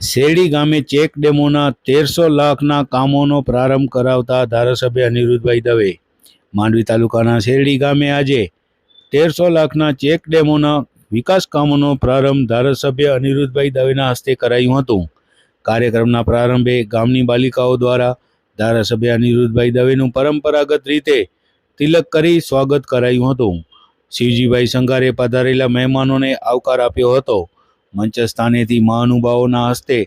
શેરડી ગામે ચેક ડેમોના તેરસો લાખના કામોનો પ્રારંભ કરાવતા ધારાસભ્ય અનિરુદ્ધભાઈ દવે. માંડવી તાલુકાના શેરડી ગામે આજે તેરસો લાખના ચેક ડેમોના વિકાસ કામોનો પ્રારંભ ધારાસભ્ય અનિરુદ્ધભાઈ દવેના હસ્તે કરાયું હતું. કાર્યક્રમના પ્રારંભે ગામની બાલિકાઓ દ્વારા ધારાસભ્ય અનિરુદ્ધભાઈ દવેનું પરંપરાગત રીતે તિલક કરી સ્વાગત કરાયું હતું. શિવજીભાઈ સંઘારે પધારેલા મહેમાનોને આવકાર આપ્યો હતો. મંચ સ્થાનેથી મહાનુભાવોના હસ્તે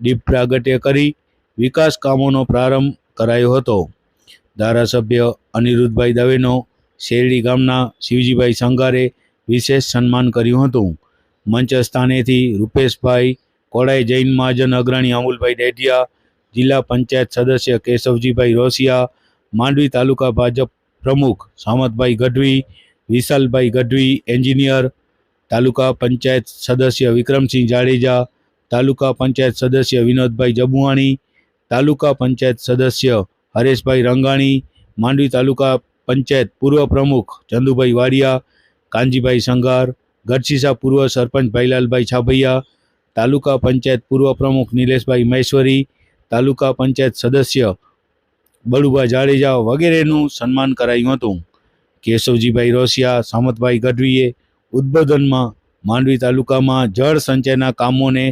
દીપ પ્રાગટ્ય કરી વિકાસ કામોનો પ્રારંભ કરાયો હતો. ધારાસભ્ય અનિરુદ્ધભાઈ દવેનો શેરડી ગામના શિવજીભાઈ સંઘારે વિશેષ સન્માન કર્યું હતું. મંચ સ્થાનેથી રૂપેશભાઈ કોડાઈ જૈન મહાજન અગ્રણી અમુલભાઈ ડેઢિયા, જિલ્લા પંચાયત સદસ્ય કેશવજીભાઈ રોસિયા, માંડવી તાલુકા ભાજપ પ્રમુખ સામતભાઈ ગઢવી, વિશાલભાઈ ગઢવી, એન્જિનિયર તાલુકા પંચાયત સદસ્ય વિક્રમસિંહ જાડેજા, તાલુકા પંચાયત સદસ્ય વિનોદભાઈ જબુવાણી, તાલુકા પંચાયત સદસ્ય હરેશભાઈ રંગાણી, માંડવી તાલુકા પંચાયત પૂર્વ પ્રમુખ ચંદુભાઈ વાડિયા, કાનજીભાઈ સંઘાર ગઢસીસા પૂર્વ સરપંચ ભાઈલાલભાઈ છાભૈયા, તાલુકા પંચાયત પૂર્વ પ્રમુખ નિલેશભાઈ મહેશ્વરી, તાલુકા પંચાયત સદસ્ય બળુભા જાડેજા વગેરેનું સન્માન કરાયું હતું. કેશવજીભાઈ રોસિયા, સામતભાઈ ગઢવીએ ઉદ્બોધનમાં માંડવી તાલુકામાં જળ સંચયના કામોને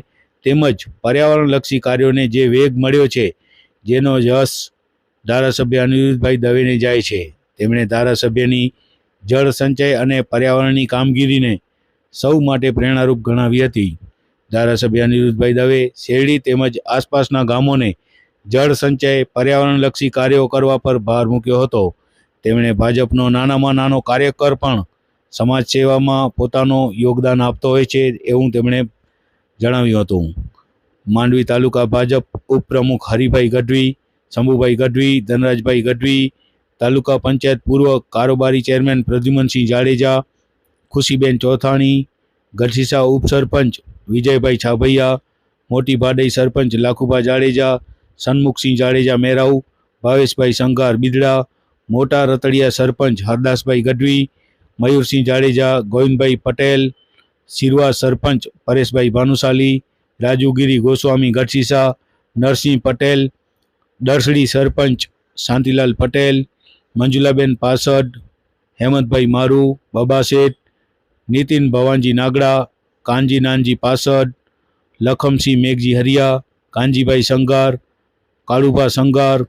તેમજ પર્યાવરણલક્ષી કાર્યોને જે વેગ મળ્યો છે, જેનો જશ ધારાસભ્ય અનિરુદ્ધભાઈ દવેને જાય છે. તેમણે ધારાસભ્યની જળ સંચય અને પર્યાવરણની કામગીરીને સૌ માટે પ્રેરણારૂપ ગણાવી હતી. ધારાસભ્ય અનિરુદ્ધભાઈ દવે શેરડી તેમજ આસપાસના ગામોને જળ સંચય, પર્યાવરણલક્ષી કાર્યો કરવા પર ભાર મૂક્યો હતો. તેમણે ભાજપનો નાનામાં નાનો કાર્યકર પણ સમાજ સેવામાં પોતાનો યોગદાન આપતો હોય છે એવું તેમણે જણાવ્યું હતું. માંડવી તાલુકા ભાજપ ઉપપ્રમુખ હરિભાઈ ગઢવી, શંભુભાઈ ગઢવી, ધનરાજભાઈ ગઢવી, તાલુકા પંચાયત પૂર્વ કારોબારી ચેરમેન પ્રદ્યુમનસિંહ જાડેજા, ખુશીબેન ચોથાણી ગઢસીસા ઉપસરપંચ વિજયભાઈ છાભૈયા, મોટી ભાડઈ સરપંચ લાખુભા જાડેજા, સન્મુખસિંહ જાડેજા મેરાઉ, ભાવેશભાઈ સંઘાર બિદડા, મોટા રતડિયા સરપંચ હરદાસભાઈ ગઢવી મયુરસિંહ જાડેજા, ગોવિંદભાઈ પટેલ સિરવા સરપંચ પરેશભાઈ ભાનુશાલી, રાજુગીરી ગોસ્વામી ગઢસીસા નરસિંહ પટેલ દરસડી સરપંચ શાંતિલાલ પટેલ, મંજુલાબેન પાસડ હેમંતભાઈ મારુ, બબા શેઠ, નીતિન ભવાનજી નાગડા, કાનજી નાનજી પાસડ લખમસિંહ મેઘજી હરિયા, કાનજીભાઈ સંગાર, કાળુભા સંગાર,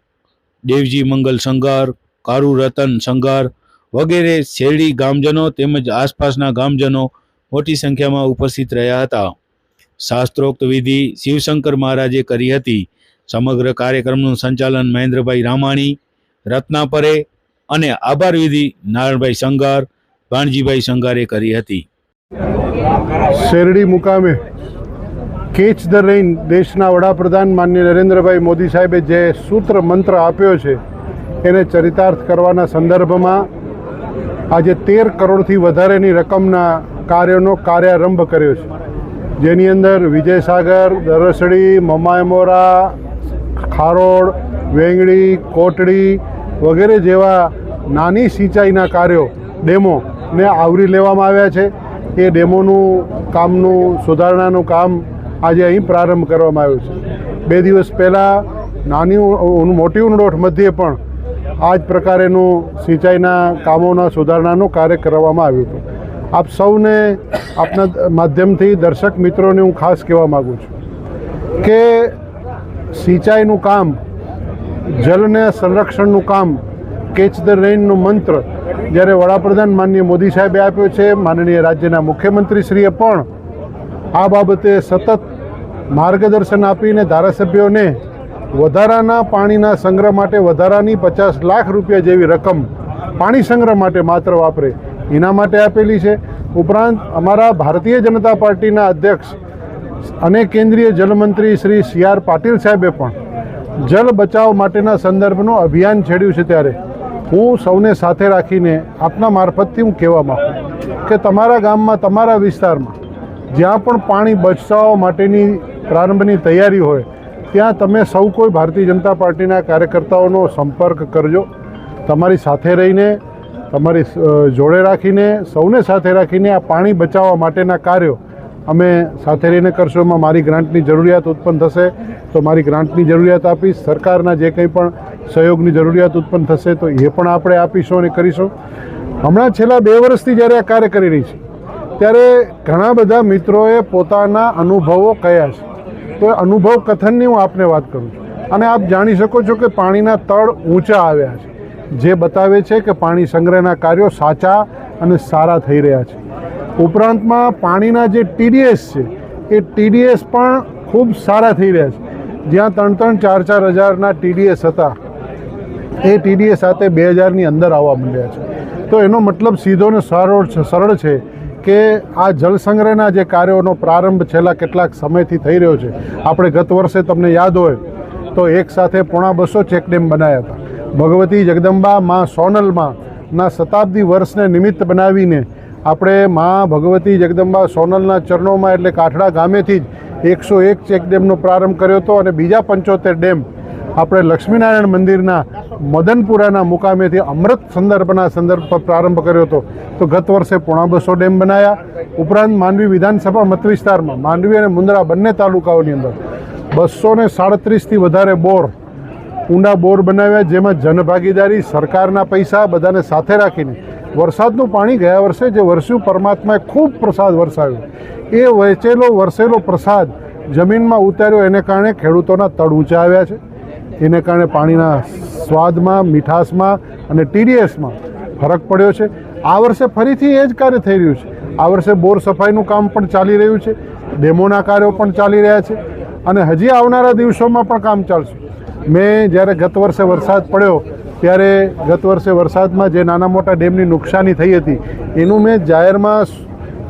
દેવજી મંગલ સંગાર, કારુ રતન સંગાર વગેરે શેરડી ગામજનો તેમજ આસપાસના ગામજનો મોટી સંખ્યામાં ઉપસ્થિત રહ્યા હતા. શાસ્ત્રોક્ત વિધિ શિવશંકર મહારાજે કરી હતી. સમગ્ર કાર્યક્રમનું સંચાલન મહેન્દ્રભાઈ રામાણી, રત્નાપરે અને આભાર વિધિ નારાયણભાઈ સંગાર, ભાણજીભાઈ સંગારે કરી હતી. શેરડી મુકામે કેચ ધ રેઇન દેશના વડાપ્રધાન માન્ય નરેન્દ્રભાઈ મોદી સાહેબે જે સૂત્ર મંત્ર આપ્યો છે, એને ચરિતાર્થ કરવાના સંદર્ભમાં આજે તેર કરોડથી વધારેની રકમના કાર્યોનો કાર્યારંભ કર્યો છે. જેની અંદર વિજયસાગર, દરસડી મમાયમોરા ખારોડ, વેંગડી, કોટડી વગેરે જેવા નાની સિંચાઈના કાર્યો ડેમોને આવરી લેવામાં આવ્યા છે. એ ડેમોનું કામનું સુધારણાનું કામ આજે અહીં પ્રારંભ કરવામાં આવ્યો છે. બે દિવસ પહેલાં નાની મોટી ઉંડોઠ મધ્યે પણ આ જ પ્રકારેનું સિંચાઈના કામોના સુધારણાનું કાર્ય કરવામાં આવ્યું હતું. આપ સૌને આપના માધ્યમથી દર્શક મિત્રોને હું ખાસ કહેવા માગું છું કે સિંચાઈનું કામ જલને સંરક્ષણનું કામ, કેચ ધ રેઇનનો મંત્ર જ્યારે વડાપ્રધાન માનનીય મોદી સાહેબે આપ્યો છે, માનનીય રાજ્યના મુખ્યમંત્રીશ્રીએ પણ આ બાબતે સતત માર્ગદર્શન આપીને ધારાસભ્યોને વધારાના પાણીના સંગ્રહ માટે વધારાની પચાસ લાખ રૂપિયા જેવી રકમ પાણી સંગ્રહ માટે માત્ર વાપરે. એના માટે આપેલી છે. ઉપરાંત અમારા ભારતીય જનતા પાર્ટીના અધ્યક્ષ અને કેન્દ્રીય જલમંત્રી શ્રી સી આર પાટીલ સાહેબે પણ જલ બચાવ માટેના સંદર્ભનું અભિયાન છેડ્યું છે ત્યારે. હું સૌને સાથે રાખીને આપના મારફતથી હું કહેવા માગું કે તમારા ગામમાં, તમારા વિસ્તારમાં જ્યાં પણ પાણી બચાવવા માટેની પ્રારંભની તૈયારી હોય ત્યાં તમે સૌ કોઈ ભારતીય જનતા પાર્ટીના કાર્યકર્તાઓનો સંપર્ક કરજો. તમારી સાથે રહીને, તમારી જોડે રાખીને, સૌને સાથે રાખીને આ પાણી બચાવવા માટેના કાર્યો અમે સાથે રહીને કરશું. એમાં મારી ગ્રાન્ટની જરૂરિયાત ઉત્પન્ન થશે તો મારી ગ્રાન્ટની જરૂરિયાત આપીશ. સરકારના જે કંઈ પણ સહયોગની જરૂરિયાત ઉત્પન્ન થશે તો એ પણ આપણે આપીશું અને કરીશું. હમણાં છેલ્લા બે વર્ષથી જ્યારે આ કાર્ય કરી રહી છે, ત્યારે ઘણા બધા મિત્રોએ પોતાના અનુભવો કયા છે. તો એ અનુભવ કથનની હું આપને વાત કરું છું. અને આપ જાણી શકો છો કે પાણીના તળ ઊંચા આવ્યા છે. જે બતાવે છે કે પાણી સંગ્રહના કાર્યો સાચા અને સારા થઈ રહ્યા છે. ઉપરાંતમાં પાણીના જે ટીડીએસ છે, એ ટીડીએસ પણ ખૂબ સારા થઈ રહ્યા છે. જ્યાં ત્રણ ત્રણ ચાર ચાર હજારના ટીડીએસ હતા, એ ટીડીએસ સાથે બે હજારની અંદર આવવા માંડ્યા છે. તો એનો મતલબ સીધો ને સરળ છે સરળ છે કે આ જળસંગ્રહના જે કાર્યોનો પ્રારંભ છેલ્લા કેટલાક સમયથી થઈ રહ્યો છે, આપણે ગત વર્ષે તમને યાદ હોય, તો એક સાથે પોણા બસો ચેકડેમ બનાવ્યા હતા. ભગવતી જગદંબા મા સોનલમાં ના શતાબ્દી વર્ષને નિમિત્ત બનાવીને આપણે મા ભગવતી જગદંબા સોનલના ચરણોમાં એટલે કાઠડા ગામેથી જ એકસો એક ચેકડેમનો પ્રારંભ કર્યો હતો અને બીજા પંચોતેર ડેમ આપણે લક્ષ્મીનારાયણ મંદિરના મદનપુરાના મુકામેથી અમૃત સંદર્ભના સંદર્ભ પર પ્રારંભ કર્યો હતો. તો ગત વર્ષે પોણા બસો ડેમ બનાવ્યા ઉપરાંત માંડવી વિધાનસભા મત વિસ્તારમાં માંડવી અને મુન્દ્રા બંને તાલુકાઓની અંદર બસો ને સાડત્રીસથી વધારે બોર ઊંડા બોર બનાવ્યા, જેમાં જનભાગીદારી, સરકારના પૈસા બધાને સાથે રાખીને વરસાદનું પાણી ગયા વર્ષે જે વરસ્યું પરમાત્માએ ખૂબ પ્રસાદ વરસાવ્યો. એ વહેંચેલો, વરસેલો પ્રસાદ જમીનમાં ઉતાર્યો. એને કારણે ખેડૂતોના તળ ઊંચા આવ્યા છે. એને કારણે પાણીના સ્વાદમાં, મીઠાશમાં અને ટીડીએસમાં ફરક પડ્યો છે. આ વર્ષે ફરીથી એ જ કાર્ય થઈ રહ્યું છે. આ વર્ષે બોર સફાઈનું કામ પણ ચાલી રહ્યું છે. ડેમોના કાર્યો પણ ચાલી રહ્યા છે. અને હજી આવનારા દિવસોમાં પણ કામ ચાલશે. મેં જ્યારે ગત વર્ષે વરસાદ પડ્યો, ત્યારે ગત વર્ષે વરસાદમાં જે નાના મોટા ડેમની નુકસાની થઈ હતી, એનું મેં જાહેરમાં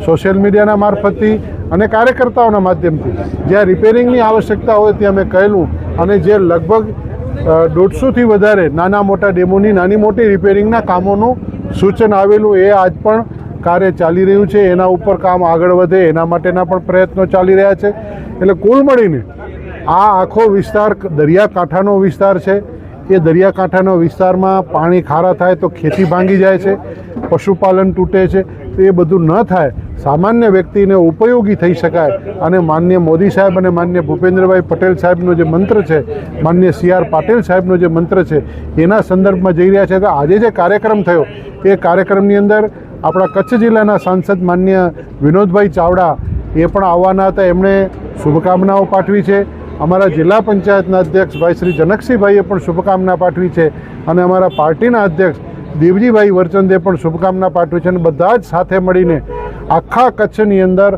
સોશિયલ મીડિયાના મારફતથી અને કાર્યકર્તાઓના માધ્યમથી. જ્યાં રિપેરિંગની આવશ્યકતા હોય ત્યાં મેં કહેલું અને જે લગભગ દોઢસોથી વધારે નાના મોટા ડેમોની નાની મોટી રિપેરિંગના કામોનું સૂચન આવેલું એ આજ પણ કાર્ય ચાલી રહ્યું છે. એના ઉપર કામ આગળ વધે, એના માટેના પણ પ્રયત્નો ચાલી રહ્યા છે. એટલે કુલ મળીને આ આખો વિસ્તાર દરિયાકાંઠાનો વિસ્તાર છે. એ દરિયાકાંઠાનો વિસ્તારમાં પાણી ખારા થાય તો ખેતી ભાંગી જાય છે, પશુપાલન તૂટે છે. તો એ બધું ન થાય સામાન્ય વ્યક્તિને ઉપયોગી થઈ શકાય. અને માન્ય મોદી સાહેબ અને માન્ય ભૂપેન્દ્રભાઈ પટેલ સાહેબનો જે મંત્ર છે માન્ય સી આર પાટીલ સાહેબનો જે મંત્ર છે, એના સંદર્ભમાં જઈ રહ્યા છે તો આજે જે કાર્યક્રમ થયો, એ કાર્યક્રમની અંદર આપણા કચ્છ જિલ્લાના સાંસદ માન્ય વિનોદભાઈ ચાવડા એ પણ આવવાના હતા. એમણે શુભકામનાઓ પાઠવી છે. અમારા જિલ્લા પંચાયતના અધ્યક્ષ ભાઈ શ્રી જનકસિંહભાઈએ પણ શુભકામના પાઠવી છે. અને અમારા પાર્ટીના અધ્યક્ષ દેવજીભાઈ વરચંદે પણ શુભકામના પાઠવી છે અને બધા જ સાથે મળીને આખા કચ્છની અંદર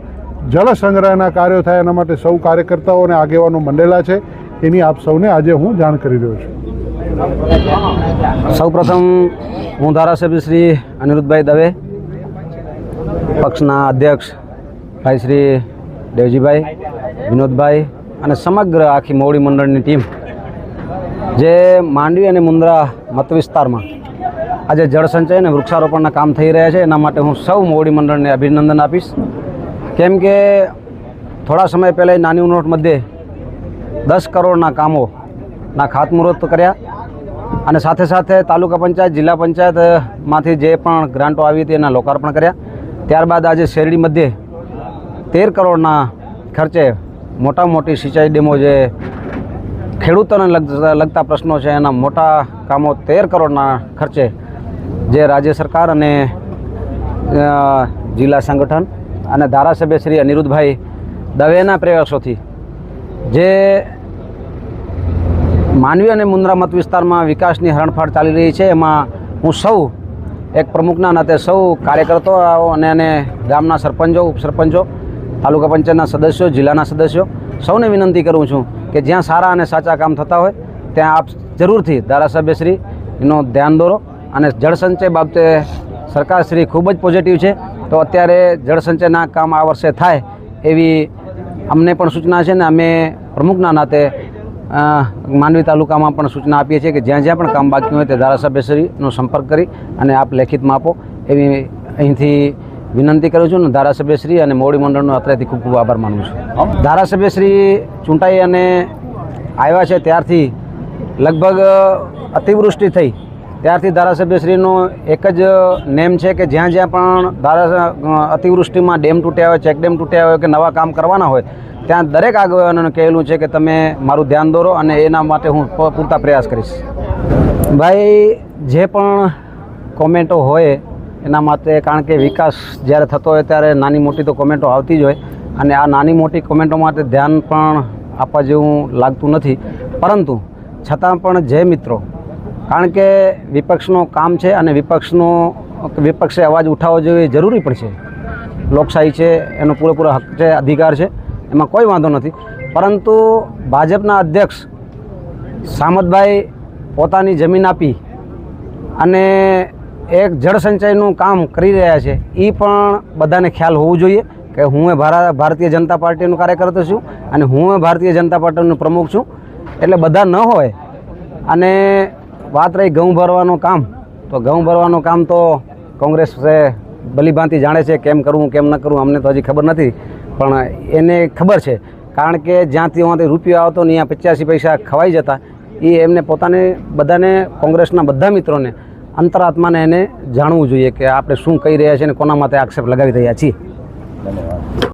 જળ સંગ્રહના કાર્યો થાય એના માટે સૌ કાર્યકર્તાઓ અને આગેવાનો મંડેલા છે. એની આપ સૌને આજે હું જાણ કરી રહ્યો છું. સૌપ્રથમ હું ધારાસભ્ય શ્રી અનિરુદ્ધભાઈ દવે, પક્ષના અધ્યક્ષ ભાઈ શ્રી દેવજીભાઈ, વિનોદભાઈ અને સમગ્ર આખી મોવડી મંડળની ટીમ. જે માંડવી અને મુન્દ્રા મત વિસ્તારમાં આજે જળ સંચય અને વૃક્ષારોપણના કામ થઈ રહ્યા છે. એના માટે હું સૌ મોવડી મંડળને અભિનંદન આપીશ. કેમ કે થોડા સમય પહેલાં નાની ઉનોટ મધ્યે દસ કરોડના કામોના ખાતમુહૂર્ત કર્યા અને સાથે સાથે તાલુકા પંચાયત, જિલ્લા પંચાયતમાંથી જે પણ ગ્રાન્ટો આવી હતી એના લોકાર્પણ કર્યા. ત્યારબાદ આજે શેરડી મધ્યે તેર કરોડના ખર્ચે મોટા મોટી સિંચાઈ ડેમો જે ખેડૂતોને લગ- લગતા પ્રશ્નો છે, એના મોટા કામો તેર કરોડના ખર્ચે જે રાજ્ય સરકાર અને જિલ્લા સંગઠન અને ધારાસભ્ય શ્રી અનિરુદ્ધભાઈ દવેના પ્રયાસોથી જે માનવી અને મુન્દ્રા મત વિસ્તારમાં વિકાસની હરણફાળ ચાલી રહી છે, એમાં હું સૌ એક પ્રમુખના નાતે સૌ કાર્યકર્તાઓ અને અને ગામના સરપંચો, ઉપસરપંચો, તાલુકા પંચાયતના સદસ્યો, જિલ્લાના સદસ્યો સૌને વિનંતી કરું છું કે જ્યાં સારા અને સાચા કામ થતા હોય, ત્યાં આપ જરૂરથી ધારાસભ્યશ્રી એનું ધ્યાન દોરો. અને જળસંચય બાબતે સરકારશ્રી ખૂબ જ પોઝિટિવ છે. તો અત્યારે જળસંચયના કામ આ વર્ષે થાય એવી અમને પણ સૂચના છે ને અમે પ્રમુખના નાતે માંડવી તાલુકામાં પણ સૂચના આપીએ છીએ કે જ્યાં જ્યાં પણ કામ બાકી હોય તે ધારાસભ્યશ્રીનો સંપર્ક કરી અને આપ લેખિતમાં આપો એવી અહીંથી વિનંતી કરું છું ને ધારાસભ્યશ્રી અને મોવડી મંડળનો અત્યારથી ખૂબ ખૂબ આભાર માનું છું. ધારાસભ્યશ્રી ચૂંટાઈ અને આવ્યા છે ત્યારથી લગભગ અતિવૃષ્ટિ થઈ. ત્યારથી ધારાસભ્યશ્રીનું એક જ નેમ છે કે જ્યાં જ્યાં પણ ધારા અતિવૃષ્ટિમાં ડેમ તૂટ્યા હોય, ચેક ડેમ તૂટ્યા હોય કે નવા કામ કરવાના હોય, ત્યાં દરેક આગેવાનોને કહેલું છે કે તમે મારું ધ્યાન દોરો અને એના માટે હું પૂરતા પ્રયાસ કરીશ. ભાઈ, જે પણ કોમેન્ટો હોય એના માટે કારણ કે વિકાસ જ્યારે થતો હોય ત્યારે નાની મોટી તો કોમેન્ટો આવતી જ હોય અને આ નાની મોટી કોમેન્ટો માટે ધ્યાન પણ આપવા જેવું લાગતું નથી. પરંતુ છતાં પણ જે મિત્રો કારણ કે વિપક્ષનું કામ છે અને વિપક્ષનો, વિપક્ષે અવાજ ઉઠાવવો જોઈએ જરૂરી પણ છે. લોકશાહી છે, એનો પૂરેપૂરો હક છે, અધિકાર છે, એમાં કોઈ વાંધો નથી. પરંતુ ભાજપના અધ્યક્ષ સામતભાઈ પોતાની જમીન આપી અને એક જળસંચયનું કામ કરી રહ્યા છે એ પણ બધાને ખ્યાલ હોવું જોઈએ કે હું એ ભારા ભારતીય જનતા પાર્ટીનું કાર્યકર્તા છું અને હું એ ભારતીય જનતા પાર્ટીનો પ્રમુખ છું. એટલે બધા ન હોય અને વાત રહી ઘઉં ભરવાનું કામ, તો ઘઉં ભરવાનું કામ તો કોંગ્રેસ ભલીભાંતિ જાણે છે કેમ કરવું, કેમ ન કરવું, અમને તો હજી ખબર નથી, પણ એને ખબર છે. કારણ કે જ્યાંથી ત્યાંથી રૂપિયો આવતો ને અહીંયા પૈસા ખવાઈ જતા. એ એમને પોતાને બધાને, કોંગ્રેસના બધા મિત્રોને, અંતરાત્માને એને જાણવું જોઈએ કે આપણે શું કહી રહ્યા છીએ અને કોના માટે આક્ષેપ લગાવી રહ્યા છીએ.